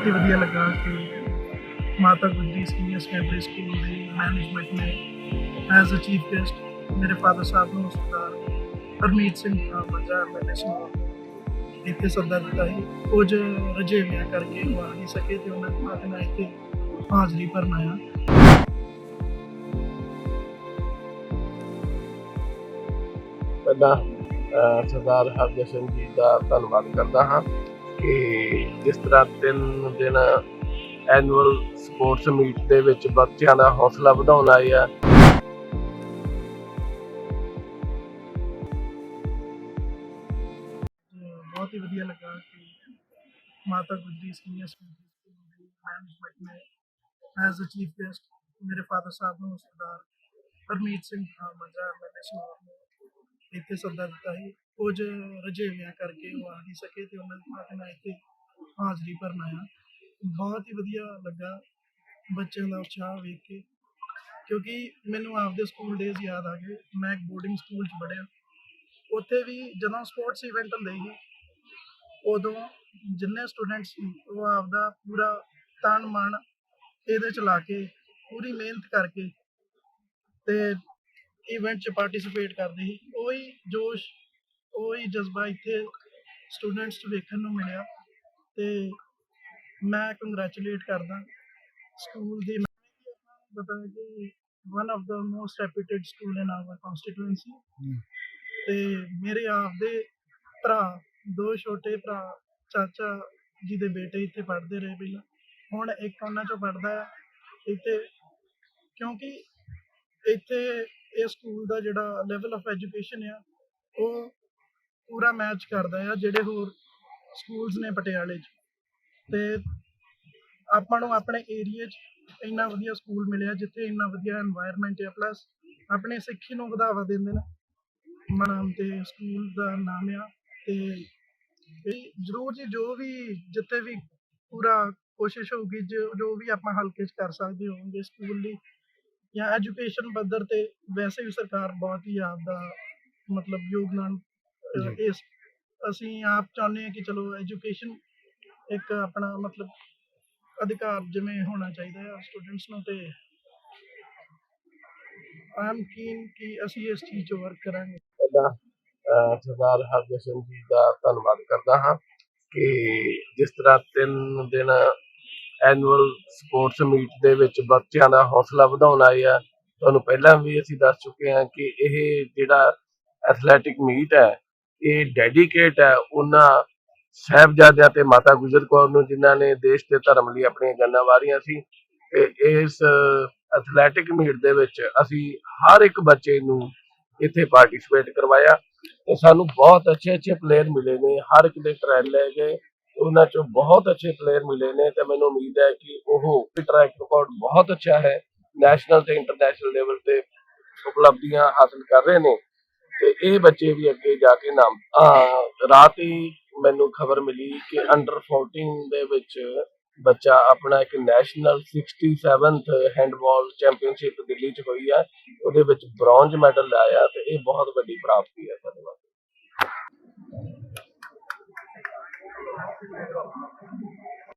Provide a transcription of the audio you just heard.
ਬਹੁਤ ਹੀ ਵਧੀਆ ਲੱਗਾ ਕਿ Mata Gujri senior secondary school ਦੀ ਮੈਨੇਜਮੈਂਟ ਨੇ ਐਜ਼ ਅ ਚੀਫ ਗੈਸਟ ਮੇਰੇ ਫਾਦਰ ਸਾਹਿਬ ਨੂੰ ਸਰਦਾਰ ਹਰਮੀਤ ਸਿੰਘ ਮਜਾ ਮੈਨੇ ਸੁਣਾ ਇੱਥੇ ਸੱਦਾ ਦਿੱਤਾ ਸੀ। ਕੁਝ ਰਜੇਵਿਆਂ ਕਰਕੇ ਉਹ ਆ ਨਹੀਂ ਸਕੇ ਤੇ ਉਹਨਾਂ ਨੇ ਆਖਣਾ ਇੱਥੇ ਹਾਜ਼ਰੀ ਭਰਨ ਆਇਆ। ਪਹਿਲਾਂ ਸਰਦਾਰ ਹਰਜਸ਼ਨ ਜੀ ਦਾ ਧੰਨਵਾਦ ਕਰਦਾ ਹਾਂ। ਕਿ ਜਿਸ ਤਰ੍ਹਾਂ ਤਿੰਨ ਦਿਨ ਐਨੂਅਲ ਸਪੋਰਟਸ ਮੀਟ ਦੇ ਵਿੱਚ ਬੱਚਿਆਂ ਦਾ ਹੌਸਲਾ ਵਧਾਉਣ ਆਏ ਆ। ਬਹੁਤ ਹੀ ਵਧੀਆ ਲੱਗਾ ਕਿ Mata Gujri senior school management ਨੇ ਐਜ਼ ਅ ਚੀਫ ਗੈਸਟ ਮੇਰੇ ਫਾਦਰ ਸਾਹਿਬ ਨੂੰ ਸਰਦਾਰ ਹਰਮੀਤ ਸਿੰਘ ਮਜਾ ਮੈਨੇ ਇੱਥੇ ਸੱਦਾ ਦਿੱਤਾ ਸੀ। ਕੁਝ ਰਜੇਵਿਆਂ ਕਰਕੇ ਉਹ ਆ ਨਹੀਂ ਸਕੇ ਤੇ ਉਹਨਾਂ ਨੇ ਆਖਣਾ ਇੱਥੇ ਹਾਜ਼ਰੀ ਭਰਨ ਆਇਆ। ਬਹੁਤ ਹੀ ਵਧੀਆ ਲੱਗਾ ਬੱਚਿਆਂ ਦਾ ਉਤਸ਼ਾਹ ਵੇਖ ਕੇ, ਕਿਉਂਕਿ ਮੈਨੂੰ ਆਪਦੇ ਸਕੂਲ ਡੇਜ਼ ਯਾਦ ਆ ਗਏ। ਮੈਂ ਇੱਕ ਬੋਰਡਿੰਗ ਸਕੂਲ 'ਚ ਪੜ੍ਹਿਆ। ਉੱਥੇ ਵੀ ਜਦੋਂ ਸਪੋਰਟਸ ਇਵੈਂਟ ਹੁੰਦੇ ਸੀ, ਉਦੋਂ ਜਿੰਨੇ ਸਟੂਡੈਂਟਸ ਸੀ, ਉਹ ਆਪਦਾ ਪੂਰਾ ਤਨ ਮਨ ਇਹਦੇ ਚ ਲਾ ਕੇ, ਪੂਰੀ ਮਿਹਨਤ ਕਰਕੇ ਤੇ ਇਵੈਂਟ ਚ ਪਾਰਟਿਸਿਪੇਟ ਕਰਦੇ ਸੀ। ਉਹੀ ਜੋਸ਼ ਉਹੀ ਜਜ਼ਬਾ ਇੱਥੇ ਸਟੂਡੈਂਟਸ ਚ ਵੇਖਣ ਨੂੰ ਮਿਲਿਆ ਤੇ ਮੈਂ ਕੰਗ੍ਰੈਚੁਲੇਟ ਕਰਦਾ ਸਕੂਲ ਦੀ। ਪਤਾ ਹੈ ਕਿ one of the most reputed school in our constituency ਤੇ ਮੇਰੇ ਆਪਦੇ ਭਰਾ ਦੋ ਛੋਟੇ ਭਰਾ ਚਾਚਾ ਜੀ ਦੇ ਬੇਟੇ ਇੱਥੇ ਪੜ੍ਹਦੇ ਰਹੇ ਪਹਿਲਾਂ। ਹੁਣ ਇੱਕ ਉਹਨਾਂ ਚੋਂ ਪੜ੍ਹਦਾ ਆ ਇੱਥੇ ਕਿਉਂਕਿ ਇੱਥੇ ਇਹ ਸਕੂਲ ਦਾ ਜਿਹੜਾ ਲੈਵਲ ਆਫ ਐਜੂਕੇਸ਼ਨ ਆ ਉਹ ਪੂਰਾ ਮੈਚ ਕਰਦਾ ਆ ਜਿਹੜੇ ਹੋਰ ਸਕੂਲਸ ਨੇ ਪਟਿਆਲੇ 'ਚ। ਤੇ ਆਪਾਂ ਨੂੰ ਆਪਣੇ ਏਰੀਆ 'ਚ ਇੰਨਾ ਵਧੀਆ ਸਕੂਲ ਮਿਲਿਆ ਜਿੱਥੇ ਇੰਨਾ ਵਧੀਆ এনवायरमेंट ਹੈ ਪਲੱਸ ਆਪਣੇ ਸਿੱਖੀ ਨੂੰ ਵਧਾਵਾ ਦਿੰਦੇ ਨੇ। ਮਨਾਮ ਤੇ ਸਕੂਲ ਦਾ ਨਾਮ ਆ ਤੇ ਜ਼ਰੂਰ ਜੀ ਜੋ ਵੀ ਜਿੱਥੇ ਵੀ ਪੂਰਾ ਕੋਸ਼ਿਸ਼ ਹੋਊਗੀ ਜੋ ਵੀ ਆਪਾਂ ਹਲਕੇ 'ਚ ਕਰ ਸਕਦੇ ਹੋਵਾਂਗੇ ਸਕੂਲ ਲਈ ਜਾਂ ਐਜੂਕੇਸ਼ਨ ਪੱਧਰ ਤੇ ਵੈਸੇ ਵੀ ਸਰਕਾਰ ਬਹੁਤ ਹੀ ਆਪਦਾ ਮਤਲਬ ਯੋਗਦਾਨ ਜੀ। ਇਸ ਅਸੀਂ ਆਪ ਚਾਹੁੰਦੇ ਹਾਂ ਕਿ ਚਲੋ ਐਜੂਕੇਸ਼ਨ ਇੱਕ ਆਪਣਾ ਮਤਲਬ ਅਧਿਕਾਰ ਜਿਵੇਂ ਹੋਣਾ ਚਾਹੀਦਾ ਹੈ ਸਟੂਡੈਂਟਸ ਨੂੰ ਤੇ ਆਮ ਕੀਨ ਕਿ ਅਸੀਂ ਇਸ ਚੀਜ਼ 'ਚ ਵਰਕ ਕਰਾਂਗੇ ਪਹਿਲਾਂ ਅਹ, ਸਰਦਾਰ ਹਰਜਸ਼ਨ ਜੀ ਦਾ ਧੰਨਵਾਦ ਕਰਦਾ ਹਾਂ ਕਿ ਜਿਸ ਤਰ੍ਹਾਂ ਤਿੰਨ ਦਿਨ ਐਨੂਅਲ ਸਪੋਰਟਸ ਮੀਟ ਦੇ ਵਿੱਚ ਬੱਚਿਆਂ ਦਾ ਹੌਸਲਾ ਵਧਾਉਣ ਆਏ ਆ ਤੁਹਾਨੂੰ ਪਹਿਲਾਂ ਵੀ ਅਸੀਂ ਦੱਸ ਚੁੱਕੇ ਹਾਂ ਕਿ ਇਹ ਜਿਹੜਾ ਐਥਲੈਟਿਕ ਮੀਟ ਹੈ ਇਹ ਡੈਡੀਕੇਟ ਹੈ ਉਹਨਾਂ ਸਾਹਿਬਜ਼ਾਦਿਆਂ ਤੇ ਮਾਤਾ ਗੁਜਰ ਕੌਰ ਨੂੰ, ਜਿਨ੍ਹਾਂ ਨੇ ਦੇਸ਼ ਤੇ ਧਰਮ ਲਈ ਆਪਣੀਆਂ ਜਾਨਾਂ ਵਾਰੀਆਂ ਸੀ। ਤੇ ਇਸ ਐਥਲੈਟਿਕ ਮੀਟ ਦੇ ਵਿੱਚ ਅਸੀਂ ਹਰ ਇੱਕ ਬੱਚੇ ਨੂੰ ਇੱਥੇ ਪਾਰਟਿਸਿਪੇਟ ਕਰਵਾਇਆ। ਤੇ ਸਾਨੂੰ ਬਹੁਤ ਅੱਛੇ ਅੱਛੇ ਪਲੇਅਰ ਮਿਲੇ ਨੇ, ਹਰ ਇੱਕ ਦੇ ਟ੍ਰਾਇਲ ਲੈ ਗਏ। ਉਹਨਾਂ ਚੋਂ ਬਹੁਤ ਅੱਛੇ ਪਲੇਅਰ ਮਿਲੇ ਨੇ ਤੇ ਮੈਨੂੰ ਉਮੀਦ ਹੈ ਕਿ ਉਹ ਟਰੈਕ ਰਿਕਾਰਡ ਬਹੁਤ ਅੱਛਾ ਹੈ। ਨੈਸ਼ਨਲ ਤੇ ਇੰਟਰਨੈਸ਼ਨਲ ਲੈਵਲ ਤੇ ਉਪਲਬਧੀਆਂ ਹਾਸਲ ਕਰ ਰਹੇ ਨੇ। ਤੇ ਇਹ ਬੱਚੇ ਵੀ ਅੱਗੇ ਜਾ ਕੇ ਨਾਮ ਰਾਤ ਹੀ ਮੈਨੂੰ ਖਬਰ ਮਿਲੀ ਕਿ ਅੰਡਰ 14 ਦੇ ਵਿੱਚ ਬੱਚਾ ਆਪਣਾ ਇੱਕ national 67th handball championship Delhi 'ਚ ਹੋਈ ਆ, ਉਹਦੇ ਵਿੱਚ ਬ੍ਰੌਂਜ ਮੈਡਲ ਲਾਇਆ ਤੇ ਇਹ ਬਹੁਤ ਵੱਡੀ ਪ੍ਰਾਪਤੀ ਹੈ ਸਾਡੇ ਵਾਸਤੇ